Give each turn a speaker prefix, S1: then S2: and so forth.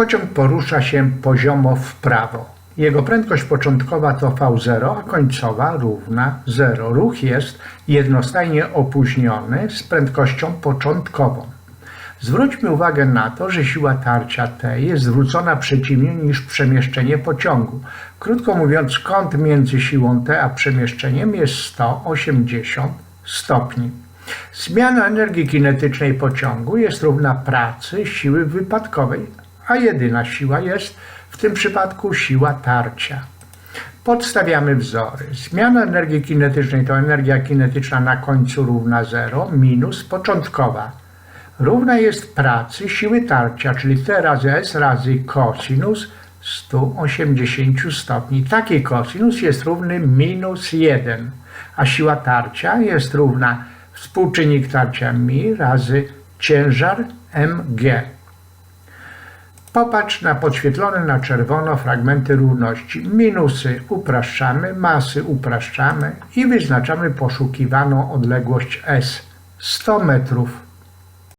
S1: Pociąg porusza się poziomo w prawo. Jego prędkość początkowa to V0, a końcowa równa 0. Ruch jest jednostajnie opóźniony z prędkością początkową. Zwróćmy uwagę na to, że siła tarcia T jest zwrócona przeciwnie niż przemieszczenie pociągu. Krótko mówiąc, kąt między siłą T a przemieszczeniem jest 180 stopni. Zmiana energii kinetycznej pociągu jest równa pracy siły wypadkowej, a jedyna siła jest w tym przypadku siła tarcia. Podstawiamy wzory. Zmiana energii kinetycznej to energia kinetyczna na końcu równa 0 minus początkowa. Równa jest pracy siły tarcia, czyli T razy S razy cosinus 180 stopni. Taki cosinus jest równy minus 1, a siła tarcia jest równa współczynnik tarcia mi razy ciężar mg. Popatrz na podświetlone na czerwono fragmenty równości. Minusy upraszczamy, masy upraszczamy i wyznaczamy poszukiwaną odległość S 100 metrów.